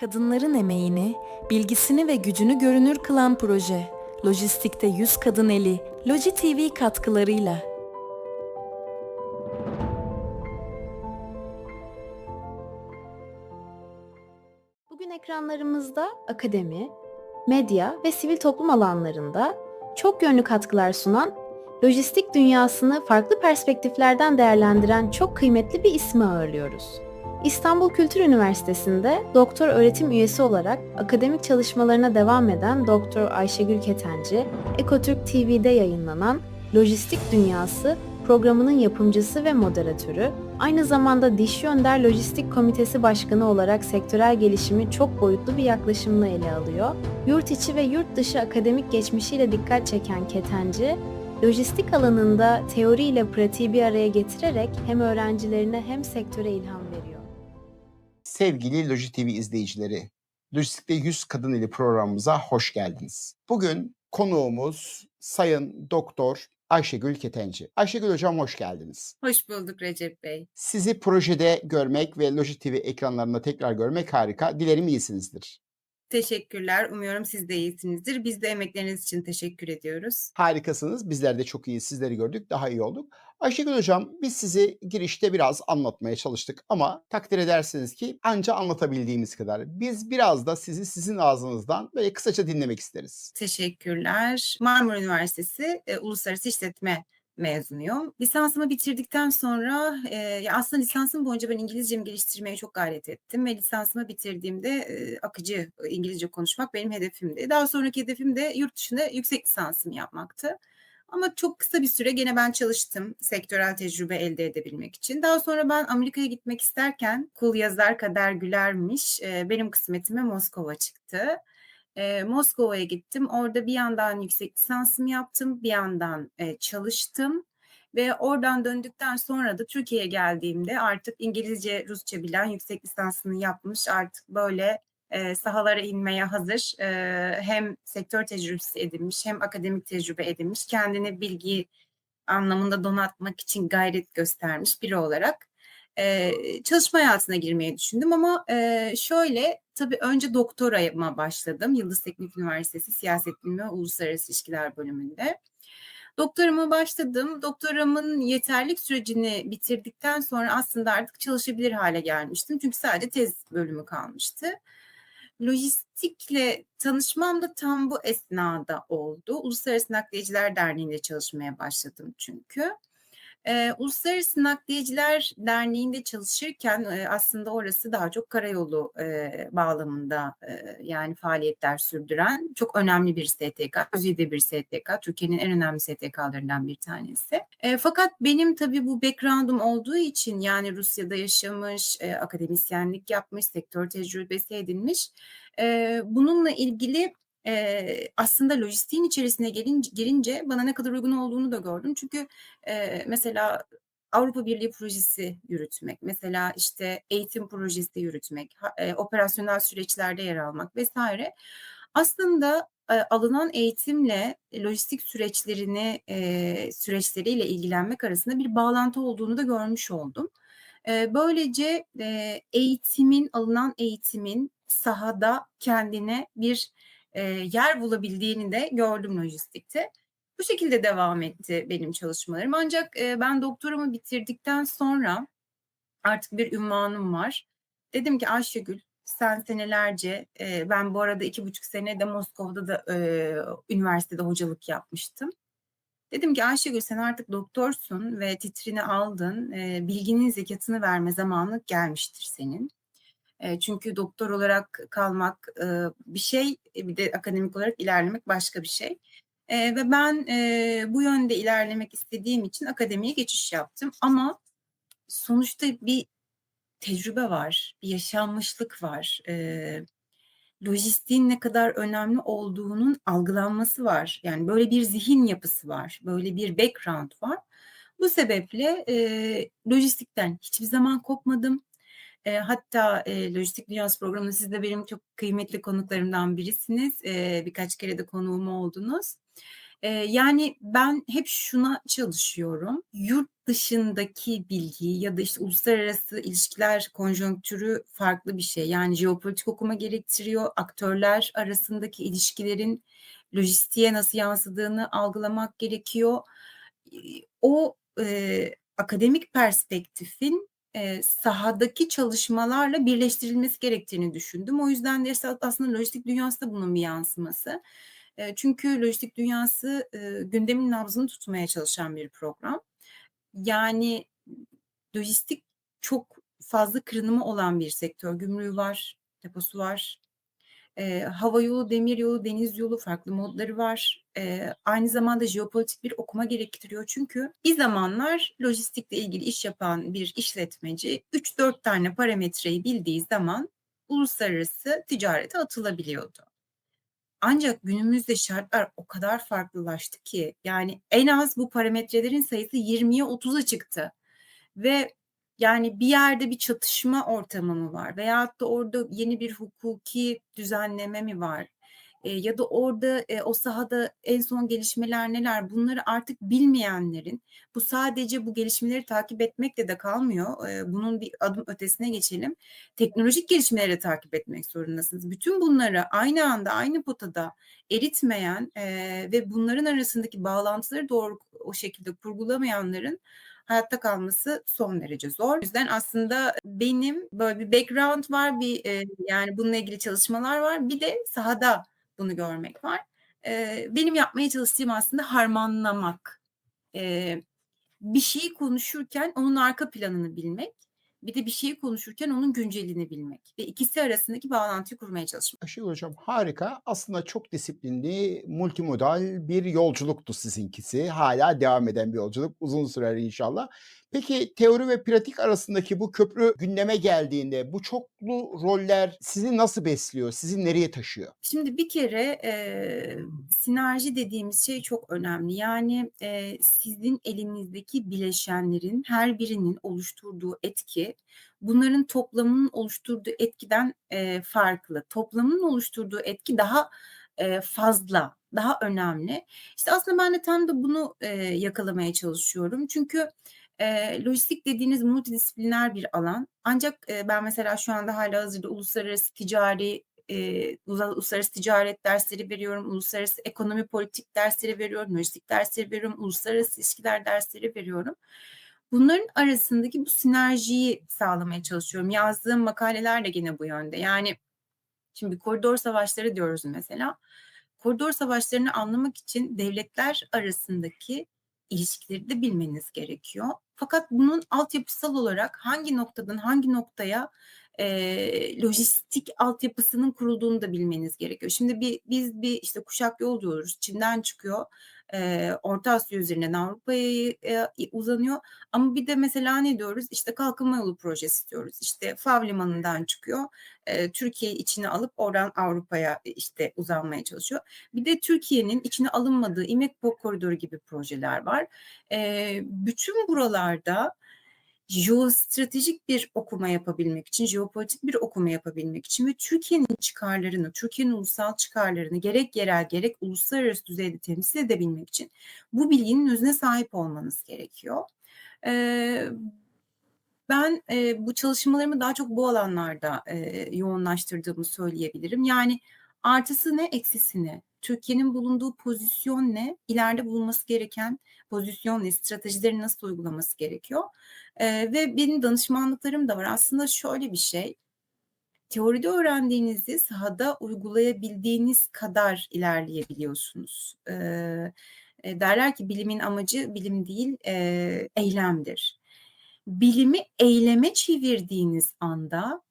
Kadınların emeğini, bilgisini ve gücünü görünür kılan proje. Lojistikte 100 kadın eli, Loji TV katkılarıyla. Bugün ekranlarımızda akademi, medya ve sivil toplum alanlarında çok yönlü katkılar sunan, lojistik dünyasını farklı perspektiflerden değerlendiren çok kıymetli bir ismi ağırlıyoruz. İstanbul Kültür Üniversitesi'nde doktor öğretim üyesi olarak akademik çalışmalarına devam eden Doktor Ayşegül Ketenci, Ekotürk TV'de yayınlanan Lojistik Dünyası programının yapımcısı ve moderatörü, aynı zamanda Dişi Önder Lojistik Komitesi Başkanı olarak sektörel gelişimi çok boyutlu bir yaklaşımla ele alıyor. Yurt içi ve yurt dışı akademik geçmişiyle dikkat çeken Ketenci, lojistik alanında teori ile pratiği bir araya getirerek hem öğrencilerine hem sektöre ilham. Sevgili Loji TV izleyicileri, Lojistikte 100 Kadın Eli programımıza hoş geldiniz. Bugün konuğumuz Sayın Doktor Ayşegül Ketenci. Ayşegül Hocam hoş geldiniz. Hoş bulduk Recep Bey. Sizi projede görmek ve Loji TV ekranlarında tekrar görmek harika. Dilerim iyisinizdir. Teşekkürler. Umuyorum siz de iyisinizdir. Biz de emekleriniz için teşekkür ediyoruz. Harikasınız. Bizler de çok iyi. Sizleri gördük. Daha iyi olduk. Ayşegül Hocam biz sizi girişte biraz anlatmaya çalıştık ama takdir edersiniz ki anca anlatabildiğimiz kadar. Biz biraz da sizi sizin ağzınızdan böyle kısaca dinlemek isteriz. Teşekkürler. Marmara Üniversitesi e, Uluslararası İşletme mezunuyum. Lisansımı bitirdikten sonra e, aslında lisansım boyunca ben İngilizcemi geliştirmeye çok gayret ettim ve lisansımı bitirdiğimde e, akıcı İngilizce konuşmak benim hedefimdi. Daha sonraki hedefim de yurt dışında yüksek lisansımı yapmaktı. Ama çok kısa bir süre gene ben çalıştım sektörel tecrübe elde edebilmek için. Daha sonra ben Amerika'ya gitmek isterken kul yazar kader gülermiş. E, benim kısmetime Moskova çıktı. E, Moskova'ya gittim. Orada bir yandan yüksek lisansımı yaptım, bir yandan e, çalıştım. Ve oradan döndükten sonra da Türkiye'ye geldiğimde artık İngilizce, Rusça bilen yüksek lisansını yapmış artık böyle e, sahalara inmeye hazır e, hem sektör tecrübesi edinmiş hem akademik tecrübe edinmiş kendini bilgi anlamında donatmak için gayret göstermiş biri olarak e, çalışma hayatına girmeyi düşündüm ama e, şöyle tabii önce doktorama başladım Yıldız Teknik Üniversitesi Siyaset Bilimi ve Uluslararası İlişkiler bölümünde. Doktorama başladım. Doktoramın yeterlik sürecini bitirdikten sonra aslında artık çalışabilir hale gelmiştim. Çünkü sadece tez bölümü kalmıştı lojistikle tanışmam da tam bu esnada oldu. Uluslararası Nakliyeciler Derneği'nde çalışmaya başladım çünkü. Eee, Uluslararası Nakliyeciler Derneği'nde çalışırken, eee, aslında orası daha çok karayolu, eee, bağlamında, eee, yani faaliyetler sürdüren çok önemli bir STK, güzide bir STK. Türkiye'nin en önemli STK'larından bir tanesi. Eee, fakat benim tabii bu background'um olduğu için yani Rusya'da yaşamış, eee, akademisyenlik yapmış, sektör tecrübesi edinmiş, eee, bununla ilgili Eee, aslında lojistiğin içerisine gelince girince bana ne kadar uygun olduğunu da gördüm. Çünkü, eee, mesela Avrupa Birliği projesi yürütmek, mesela, işte, eğitim projesi yürütmek, eee, operasyonel süreçlerde yer almak vesaire aslında, eee, alınan eğitimle lojistik süreçlerini, eee, süreçleriyle ilgilenmek arasında bir bağlantı olduğunu da görmüş oldum. Eee, böylece, eee, eğitimin, alınan eğitimin sahada kendine bir eee, yer bulabildiğini de gördüm lojistikte. Bu şekilde devam etti benim çalışmalarım. Ancak, eee, ben doktoramı bitirdikten sonra artık bir ünvanım var. Dedim ki Ayşegül sen senelerce, eee, ben bu arada 2,5 sene de Moskova'da da, eee, üniversitede hocalık yapmıştım. Dedim ki Ayşegül sen artık doktorsun ve titrini aldın. Eee, bilginin zekatını verme zamanı gelmiştir senin. Çünkü doktor olarak kalmak, bir şey, e, bir de akademik olarak ilerlemek başka bir şey. Ve ben, bu yönde ilerlemek istediğim için akademiye geçiş yaptım ama sonuçta bir tecrübe var, bir yaşanmışlık var. Eee, lojistiğin ne kadar önemli olduğunun algılanması var. Yani böyle bir zihin yapısı var, böyle bir background var. Bu sebeple, eee, lojistikten hiçbir zaman kopmadım. Eee, hatta, eee, Lojistik Dünyası programında siz de benim çok kıymetli konuklarımdan birisiniz. Eee, birkaç kere de konuğum oldunuz. Eee, yani ben hep şuna çalışıyorum, yurt dışındaki bilgi ya da işte uluslararası ilişkiler konjonktürü farklı bir şey. Yani jeopolitik okuma gerektiriyor. Aktörler arasındaki ilişkilerin lojistiğe nasıl yansıdığını algılamak gerekiyor. O, eee, akademik perspektifin, eee, sahadaki çalışmalarla birleştirilmesi gerektiğini düşündüm. O yüzden de aslında lojistik dünyası da bunun bir yansıması. Eee, çünkü lojistik dünyası, eee, gündemin nabzını tutmaya çalışan bir program. Yani lojistik çok fazla kırılımı olan bir sektör. Gümrüğü var, deposu var. Eee, havayolu, demiryolu, deniz yolu farklı modları var. Eee, aynı zamanda jeopolitik bir okuma gerektiriyor. Çünkü bir zamanlar lojistikle ilgili iş yapan bir işletmeci 3-4 tane parametreyi bildiği zaman uluslararası ticarete atılabiliyordu. Ancak günümüzde şartlar o kadar farklılaştı ki yani en az bu parametrelerin sayısı 20'ye 30'a çıktı ve yani bir yerde bir çatışma ortamı mı var veyahut da orada yeni bir hukuki düzenleme mi var? Eee, ya da orada, eee, o sahada en son gelişmeler neler? Bunları artık bilmeyenlerin, bu sadece bu gelişmeleri takip etmekle de kalmıyor. Eee, bunun bir adım ötesine geçelim. Teknolojik gelişmeleri takip etmek zorundasınız. Bütün bunları aynı anda, aynı potada eritmeyen, eee, ve bunların arasındaki bağlantıları doğru o şekilde kurgulamayanların hayatta kalması son derece zor. O yüzden aslında benim böyle bir background var, bir, eee, yani bununla ilgili çalışmalar var. Bir de sahada bunu görmek var. Eee, benim yapmaya çalıştığım aslında harmanlamak. Eee, bir şeyi konuşurken onun arka planını bilmek, bir de bir şeyi konuşurken onun güncelini bilmek ve ikisi arasındaki bağlantıyı kurmaya çalışmak. Ayşegül Hocam harika. Aslında çok disiplinli, multimodal bir yolculuktu sizinkisi. Hâlâ devam eden bir yolculuk. Uzun sürer inşallah. Peki teori ve pratik arasındaki bu köprü gündeme geldiğinde bu çoklu roller sizi nasıl besliyor? Sizi nereye taşıyor? Şimdi bir kere, eee, sinerji dediğimiz şey çok önemli. Yani, eee, sizin elinizdeki bileşenlerin her birinin oluşturduğu etki, bunların toplamının oluşturduğu etkiden, eee, farklı. Toplamının oluşturduğu etki daha, eee, fazla, daha önemli. İşte, aslında ben de tam da bunu, eee, yakalamaya çalışıyorum. Çünkü, eee, lojistik dediğiniz multidisipliner bir alan. Ancak, eee, ben mesela şu anda hâlihazırda uluslararası ticari, uluslararası ticaret dersleri veriyorum, uluslararası ekonomi politik dersleri veriyorum, lojistik dersleri veriyorum, uluslararası ilişkiler dersleri veriyorum. Bunların arasındaki bu sinerjiyi sağlamaya çalışıyorum. Yazdığım makaleler de gene bu yönde. Yani, şimdi koridor savaşları diyoruz mesela. Koridor savaşlarını anlamak için devletler arasındaki ilişkileri de bilmeniz gerekiyor. Fakat bunun altyapısal olarak hangi noktadan hangi noktaya, eee, lojistik altyapısının kurulduğunu da bilmeniz gerekiyor. Şimdi bir biz bir, işte, kuşak yol diyoruz. Çin'den çıkıyor, eee, Orta Asya üzerinden Avrupa'ya, eee, uzanıyor ama bir de mesela ne diyoruz? İşte, kalkınma yolu projesi diyoruz. İşte, Fav limanından çıkıyor, eee, Türkiye'yi içine alıp oradan Avrupa'ya, eee, işte, uzanmaya çalışıyor. Bir de Türkiye'nin içine alınmadığı İMEK koridoru gibi projeler var. Eee, bütün buralarda jeostratejik bir okuma yapabilmek için, jeopolitik bir okuma yapabilmek için ve Türkiye'nin çıkarlarını, Türkiye'nin ulusal çıkarlarını gerek yerel gerek uluslararası düzeyde temsil edebilmek için bu bilginin özüne sahip olmanız gerekiyor. Eee, ben, eee, bu çalışmalarımı daha çok bu alanlarda, eee, yoğunlaştırdığımı söyleyebilirim. Yani artısı ne, eksisi ne? Türkiye'nin bulunduğu pozisyon ne? İleride bulunması gereken pozisyon ne? Stratejileri nasıl uygulaması gerekiyor? Eee, ve benim danışmanlıklarım da var. Aslında şöyle bir şey, teoride öğrendiğinizi sahada uygulayabildiğiniz kadar ilerleyebiliyorsunuz. Eee, derler ki bilimin amacı bilim değil, eee, eylemdir. Bilimi eyleme çevirdiğiniz anda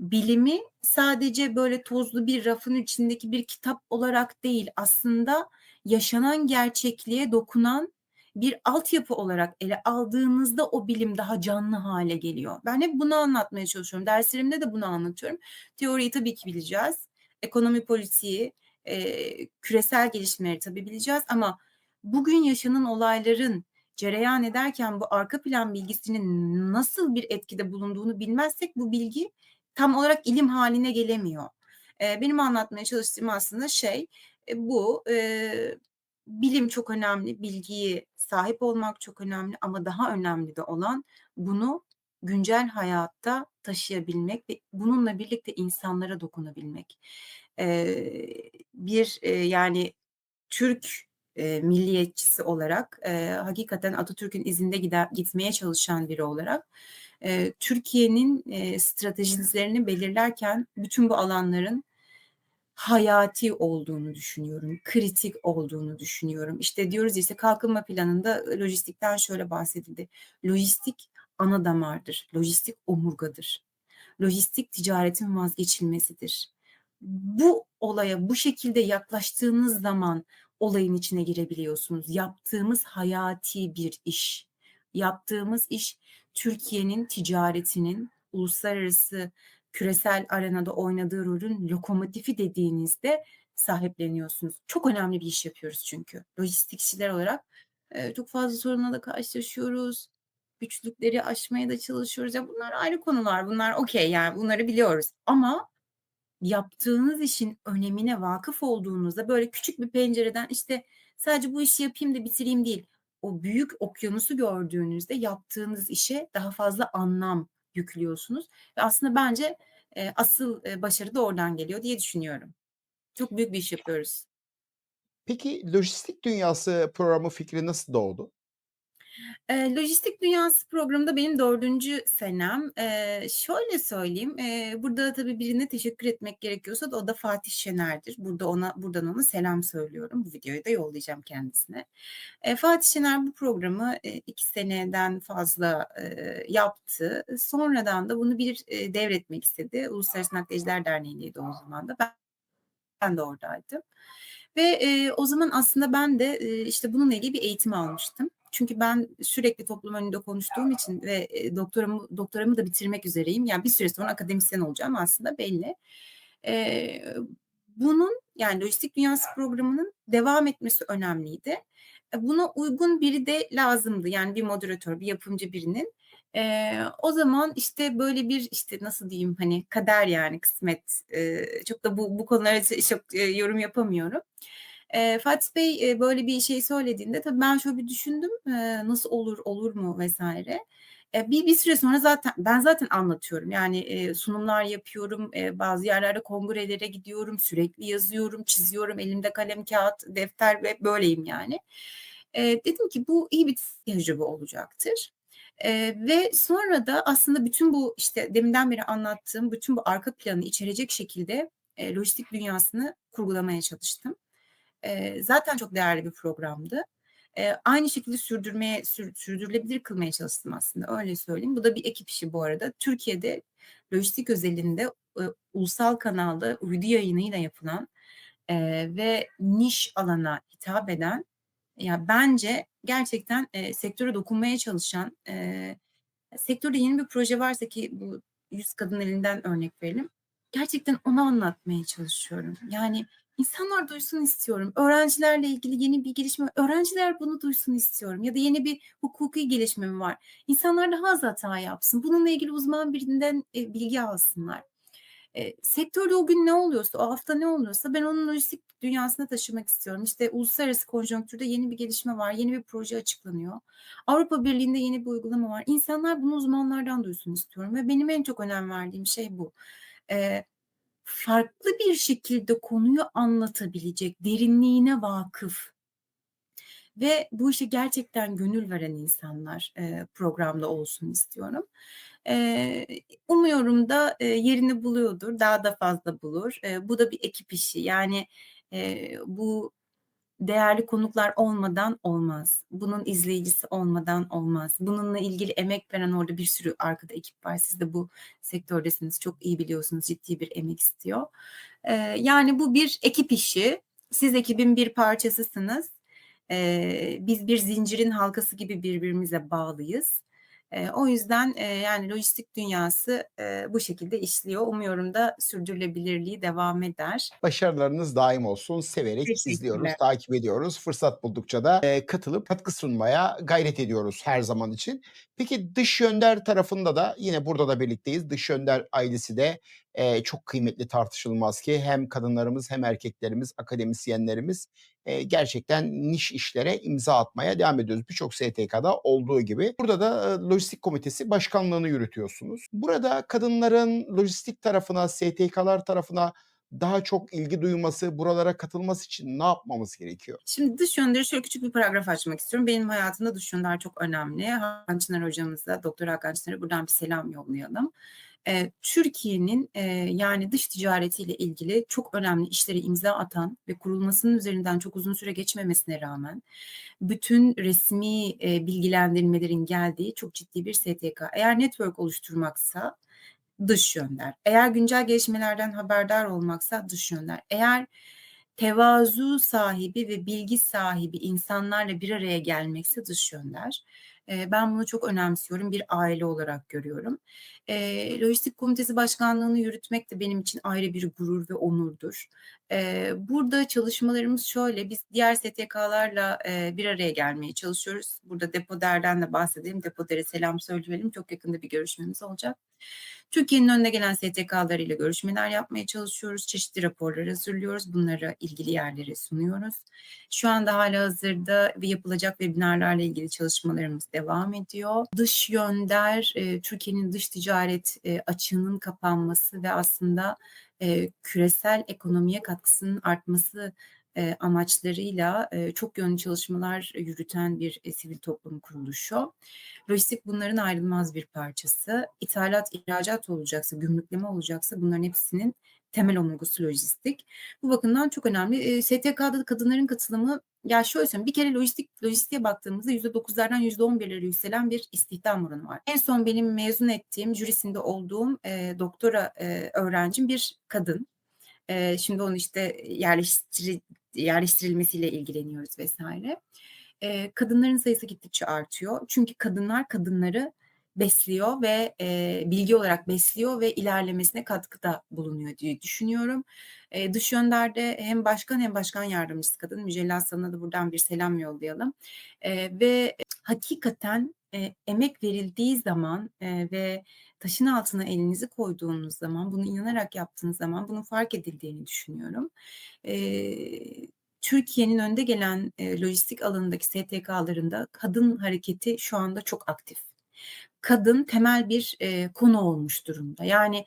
bilimi sadece böyle tozlu bir rafın içindeki bir kitap olarak değil, aslında yaşanan gerçekliğe dokunan bir altyapı olarak ele aldığınızda o bilim daha canlı hâle geliyor. Ben hep bunu anlatmaya çalışıyorum. Derslerimde de bunu anlatıyorum. Teoriyi tabii ki bileceğiz. Ekonomi politiği, eee, küresel gelişmeleri tabii bileceğiz ama bugün yaşanan olayların cereyan ederken bu arka plan bilgisinin nasıl bir etkide bulunduğunu bilmezsek bu bilgi tam olarak ilim hâline gelemiyor. Eee, benim anlatmaya çalıştığım aslında şey, eee, bu. Eee, bilim çok önemli, bilgiye sahip olmak çok önemli ama daha önemli de olan bunu güncel hayatta taşıyabilmek ve bununla birlikte insanlara dokunabilmek. Eee, bir, eee, yani Türk, eee, milliyetçisi olarak, eee, hakikaten Atatürk'ün izinde gider gitmeye çalışan biri olarak, eee, Türkiye'nin, eee, stratejilerini belirlerken bütün bu alanların hayati olduğunu düşünüyorum, kritik olduğunu düşünüyorum. İşte diyoruz işte kalkınma planında lojistikten şöyle bahsedildi. Lojistik ana damardır, lojistik omurgadır. Lojistik ticaretin vazgeçilmesidir. Bu olaya bu şekilde yaklaştığınız zaman olayın içine girebiliyorsunuz. Yaptığımız hayati bir iş. Yaptığımız iş Türkiye'nin ticaretinin uluslararası küresel arenada oynadığı rolün lokomotifi dediğinizde sahipleniyorsunuz. Çok önemli bir iş yapıyoruz çünkü. Lojistikçiler olarak eee, çok fazla sorunla da karşılaşıyoruz. Güçlükleri aşmaya da çalışıyoruz. Ya bunlar ayrı konular. Bunlar okey yani bunları biliyoruz. Ama yaptığınız işin önemine vakıf olduğunuzda böyle küçük bir pencereden işte sadece bu işi yapayım da bitireyim değil. O büyük okyanusu gördüğünüzde yaptığınız işe daha fazla anlam yüklüyorsunuz ve aslında bence, eee, asıl, eee, başarı da oradan geliyor diye düşünüyorum. Çok büyük bir iş yapıyoruz. Peki lojistik dünyası programı fikri nasıl doğdu? Eee, Lojistik Dünyası programında benim 4. senem. Eee, şöyle söyleyeyim, eee, burada tabii birine teşekkür etmek gerekiyorsa da o da Fatih Şener'dir. Burada ona buradan ona selam söylüyorum. Bu videoyu da yollayacağım kendisine. Eee, Fatih Şener bu programı, eee, 2 seneden fazla, eee, yaptı. Sonradan da bunu bir, eee, devretmek istedi. Uluslararası Nakliyeciler Derneği'ndeydi o zaman da. Ben ben de oradaydım ve, eee, o zaman aslında ben de, eee, işte bununla ilgili bir eğitim almıştım. Çünkü ben sürekli toplum önünde konuştuğum için ve, eee, doktoramı doktoramı da bitirmek üzereyim. Yani bir süre sonra akademisyen olacağım aslında belli. Eee, bunun yani Lojistik Dünyası programının devam etmesi önemliydi. E, buna uygun biri de lazımdı. Yani bir moderatör, bir yapımcı birinin. Eee, o zaman işte böyle bir işte nasıl diyeyim hani kader yani kısmet. Eee, çok da bu bu konulara çok, eee, yorum yapamıyorum. Eee, Fatih Bey, eee, böyle bir şey söylediğinde tabii ben şöyle bir düşündüm. Eee, nasıl olur, olur mu vs. Eee, bir bir süre sonra zaten ben zaten anlatıyorum. Yani, eee, sunumlar yapıyorum, eee, bazı yerlerde kongrelere gidiyorum, sürekli yazıyorum, çiziyorum, elimde kalem, kağıt, defter ve böyleyim yani. Eee, dedim ki bu iyi bir tecrübe olacaktır. Eee, ve sonra da aslında bütün bu işte deminden beri anlattığım bütün bu arka planı içerecek şekilde, eee, lojistik dünyasını kurgulamaya çalıştım. Zaten çok değerli bir programdı. Eee, aynı şekilde sürdürmeye sür sürdürülebilir kılmaya çalıştım aslında, öyle söyleyeyim. Bu da bir ekip işi bu arada. Türkiye'de lojistik özelinde, ııı, ulusal kanalda uydu yayınıyla yapılan, eee, ve niş alana hitap eden, ya bence gerçekten, eee, sektöre dokunmaya çalışan, eee, sektörde yeni bir proje varsa ki bu 100 Kadın Eli'nden örnek verelim. Gerçekten onu anlatmaya çalışıyorum. Yani insanlar duysun istiyorum. Öğrencilerle ilgili yeni bir gelişme öğrenciler bunu duysun istiyorum ya da yeni bir hukuki gelişme mi var? İnsanlar daha az hata yapsın. Bununla ilgili uzman birinden, eee, bilgi alsınlar. Eee, sektörde o gün ne oluyorsa, o hafta ne oluyorsa ben onu lojistik dünyasına taşımak istiyorum. İşte uluslararası konjonktürde yeni bir gelişme var, yeni bir proje açıklanıyor. Avrupa Birliği'nde yeni bir uygulama var. İnsanlar bunu uzmanlardan duysun istiyorum ve benim en çok önem verdiğim şey bu. Eee, farklı bir şekilde konuyu anlatabilecek, derinliğine vakıf ve bu işe gerçekten gönül veren insanlar, eee, programda olsun istiyorum. Eee, umuyorum da, eee, yerini buluyordur, daha da fazla bulur. Eee, bu da bir ekip işi. Yani, eee, bu değerli konuklar olmadan olmaz. Bunun izleyicisi olmadan olmaz. Bununla ilgili emek veren orada bir sürü arkada ekip var. Siz de bu sektördesiniz, çok iyi biliyorsunuz, ciddi bir emek istiyor. Eee, yani bu bir ekip işi. Siz ekibin bir parçasısınız. Eee, biz bir zincirin halkası gibi birbirimize bağlıyız. O yüzden, yani lojistik dünyası, bu şekilde işliyor. Umuyorum da sürdürülebilirliği devam eder. Başarılarınız daim olsun. Severek izliyoruz, takip ediyoruz. Fırsat buldukça da, katılıp katkı sunmaya gayret ediyoruz her zaman için. Peki dış yönder tarafında da yine burada da birlikteyiz. Dış yönder ailesi de eee, çok kıymetli tartışılmaz ki hem kadınlarımız hem erkeklerimiz, akademisyenlerimiz, eee, gerçekten niş işlere imza atmaya devam ediyoruz. Birçok STK'da olduğu gibi. Burada da, eee, lojistik komitesi başkanlığını yürütüyorsunuz. Burada kadınların lojistik tarafına, STK'lar tarafına daha çok ilgi duyması, buralara katılması için ne yapmamız gerekiyor? Şimdi dış yönleri şöyle küçük bir paragraf açmak istiyorum. Benim hayatımda dış yönler çok önemli. Hakan Çınar hocamıza, Doktor Hakan Çınar'a buradan bir selam yollayalım. Eee, Türkiye'nin, eee, yani dış ticaretiyle ilgili çok önemli işlere imza atan ve kurulmasının üzerinden çok uzun süre geçmemesine rağmen bütün resmi, eee, bilgilendirmelerin geldiği çok ciddi bir STK. Eğer network oluşturmaksa dış yönler. Eğer güncel gelişmelerden haberdar olmaksa dış yönler. Eğer tevazu sahibi ve bilgi sahibi insanlarla bir araya gelmekse dış yönler. Ben bunu çok önemsiyorum. Bir aile olarak görüyorum. Lojistik komitesi başkanlığını yürütmek de benim için ayrı bir gurur ve onurdur. Burada çalışmalarımız şöyle, biz diğer STK'larla, bir araya gelmeye çalışıyoruz. Burada Depoder'den de bahsedelim. Depoder'e selam söyleyelim. Çok yakında bir görüşmemiz olacak. Türkiye'nin önüne gelen STK'larıyla görüşmeler yapmaya çalışıyoruz. Çeşitli raporlar hazırlıyoruz. Bunları ilgili yerlere sunuyoruz. Şu anda hâlihazırda ve yapılacak webinarlarla ilgili çalışmalarımız devam ediyor. Dış yönder, eee, Türkiye'nin dış ticaret, eee, açığının kapanması ve aslında, eee, küresel ekonomiye katkısının artması, eee, amaçlarıyla, eee, çok yönlü çalışmalar yürüten bir, eee, sivil toplum kuruluşu. Lojistik bunların ayrılmaz bir parçası. İthalat, ihracat olacaksa, gümrükleme olacaksa bunların hepsinin temel omurgusu lojistik. Bu bakımdan çok önemli. Eee, STK'da da kadınların katılımı ya şöyle söyleyeyim, bir kere lojistik lojistiğe baktığımızda %9'lardan %11'lere yükselen bir istihdam oranı var. En son benim mezun ettiğim, jürisinde olduğum, eee, doktora, eee, öğrencim bir kadın. Eee, şimdi onu işte yerleştiri yerleştirilmesiyle ilgileniyoruz vs. Eee, kadınların sayısı gittikçe artıyor. Çünkü kadınlar kadınları besliyor ve, eee, bilgi olarak besliyor ve ilerlemesine katkıda bulunuyor diye düşünüyorum. Eee, dış yönderde hem başkan hem başkan yardımcısı kadın. Mücella Aslan'a da buradan bir selam yollayalım. Eee, ve hakikaten, eee, emek verildiği zaman, eee, ve taşın altına elinizi koyduğunuz zaman, bunu inanarak yaptığınız zaman bunun fark edildiğini düşünüyorum. Eee, Türkiye'nin önde gelen, eee, lojistik alanındaki STK'larında kadın hareketi şu anda çok aktif. Kadın temel bir, eee, konu olmuş durumda. Yani,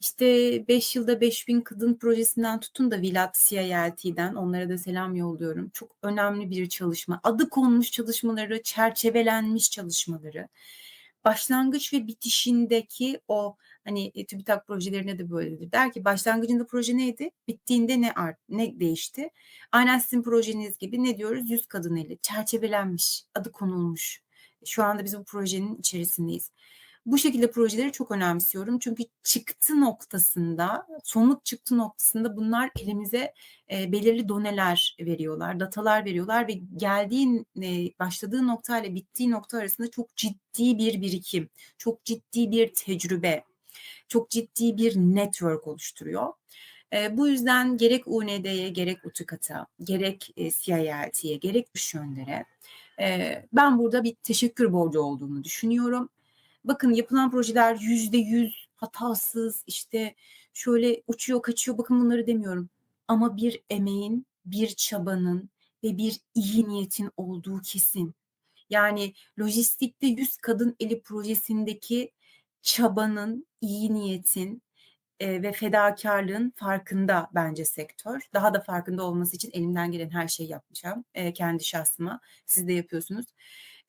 işte 5 yılda 5000 kadın projesinden tutun da Vilat CILT'den onlara da selam yolluyorum. Çok önemli bir çalışma. Adı konmuş çalışmaları, çerçevelenmiş çalışmaları. Başlangıç ve bitişindeki o, hani, eee, TÜBİTAK projelerinde de böyledir. Der ki başlangıcında proje neydi? Bittiğinde ne art ne değişti? Aynen sizin projeniz gibi ne diyoruz? 100 kadın eli. Çerçevelenmiş, adı konulmuş. Şu anda biz bu projenin içerisindeyiz. Bu şekilde projeleri çok önemsiyorum. Çünkü çıktı noktasında, somut çıktı noktasında bunlar elimize, eee, belirli doneler veriyorlar, datalar veriyorlar ve geldiği, eee, başladığı noktayla bittiği nokta arasında çok ciddi bir birikim, çok ciddi bir tecrübe, çok ciddi bir network oluşturuyor. Eee, bu yüzden gerek UND'ye, gerek UTÜKAT'a, gerek, eee, CILT'ye, gerek dış yönlere, eee, ben burada bir teşekkür borcu olduğunu düşünüyorum. Bakın yapılan projeler %100 hatasız, işte şöyle uçuyor kaçıyor, bakın bunları demiyorum. Ama bir emeğin, bir çabanın ve bir iyi niyetin olduğu kesin. Yani lojistikte 100 kadın eli projesindeki çabanın, iyi niyetin, eee, ve fedakârlığın farkında bence sektör. Daha da farkında olması için elimden gelen her şeyi yapacağım, eee, kendi şahsıma. Siz de yapıyorsunuz.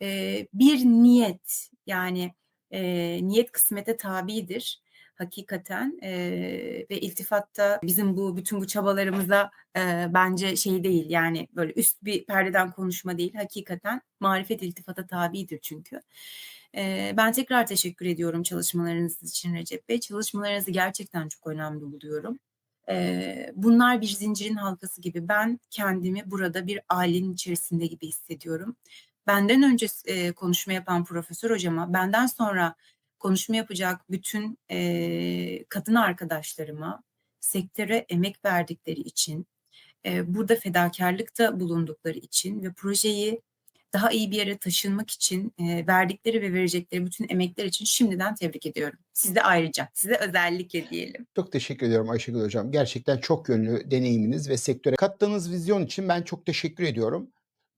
Eee, bir niyet, yani, eee, niyet kısmete tabidir hakikaten, eee, ve iltifat da bizim bu bütün bu çabalarımıza, eee, bence şey değil, yani böyle üst bir perdeden konuşma değil, hakikaten marifet iltifata tabidir çünkü. Eee, ben tekrar teşekkür ediyorum çalışmalarınız için Recep Bey. Çalışmalarınızı gerçekten çok önemli buluyorum. Eee, bunlar bir zincirin halkası gibi. Ben kendimi burada bir ailenin içerisinde gibi hissediyorum. Benden önce eee, konuşma yapan profesör hocama, benden sonra konuşma yapacak bütün, eee, kadın arkadaşlarıma, sektöre emek verdikleri için, eee, burada fedakârlıkta bulundukları için ve projeyi daha iyi bir yere taşınmak için e, verdikleri ve verecekleri bütün emekler için şimdiden tebrik ediyorum. Size ayrıca, size özellikle diyelim. Çok teşekkür ediyorum Ayşegül Hocam. Gerçekten çok yönlü deneyiminiz ve sektöre kattığınız vizyon için ben çok teşekkür ediyorum.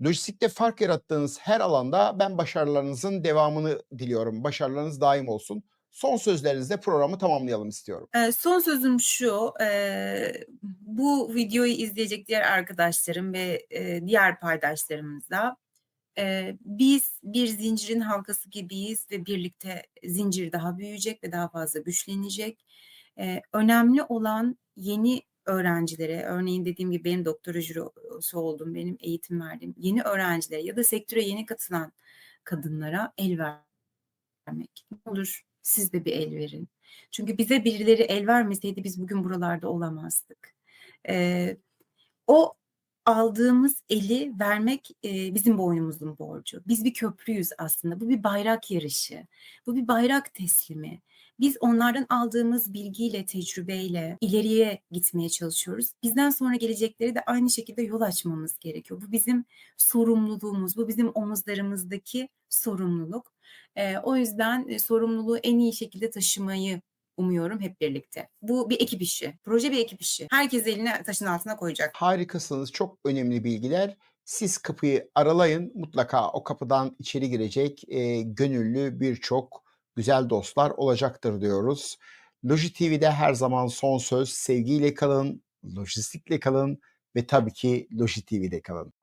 Lojistikte fark yarattığınız her alanda ben başarılarınızın devamını diliyorum. Başarılarınız daim olsun. Son sözlerinizle programı tamamlayalım istiyorum. Eee, son sözüm şu, eee, bu videoyu izleyecek diğer arkadaşlarım ve, eee, diğer paydaşlarımıza, eee, biz bir zincirin halkası gibiyiz ve birlikte zincir daha büyüyecek ve daha fazla güçlenecek. Eee, önemli olan yeni öğrencilere, örneğin dediğim gibi benim doktora jürosu olduğum, benim eğitim verdiğim yeni öğrencilere ya da sektöre yeni katılan kadınlara el vermek. Ne olur siz de bir el verin. Çünkü bize birileri el vermeseydi biz bugün buralarda olamazdık. Eee, o aldığımız eli vermek, eee, bizim boynumuzun borcu. Biz bir köprüyüz aslında. Bu bir bayrak yarışı. Bu bir bayrak teslimi. Biz onlardan aldığımız bilgiyle, tecrübeyle ileriye gitmeye çalışıyoruz. Bizden sonra gelecekleri de aynı şekilde yol açmamız gerekiyor. Bu bizim sorumluluğumuz, bu bizim omuzlarımızdaki sorumluluk. Eee, o yüzden, eee, sorumluluğu en iyi şekilde taşımayı umuyorum hep birlikte. Bu bir ekip işi. Proje bir ekip işi. Herkes elini taşın altına koyacak. Harikasınız. Çok önemli bilgiler. Siz kapıyı aralayın. Mutlaka o kapıdan içeri girecek eee, gönüllü birçok güzel dostlar olacaktır diyoruz. Loji TV'de her zaman son söz sevgiyle kalın, lojistikle kalın ve tabii ki Loji TV'de kalın.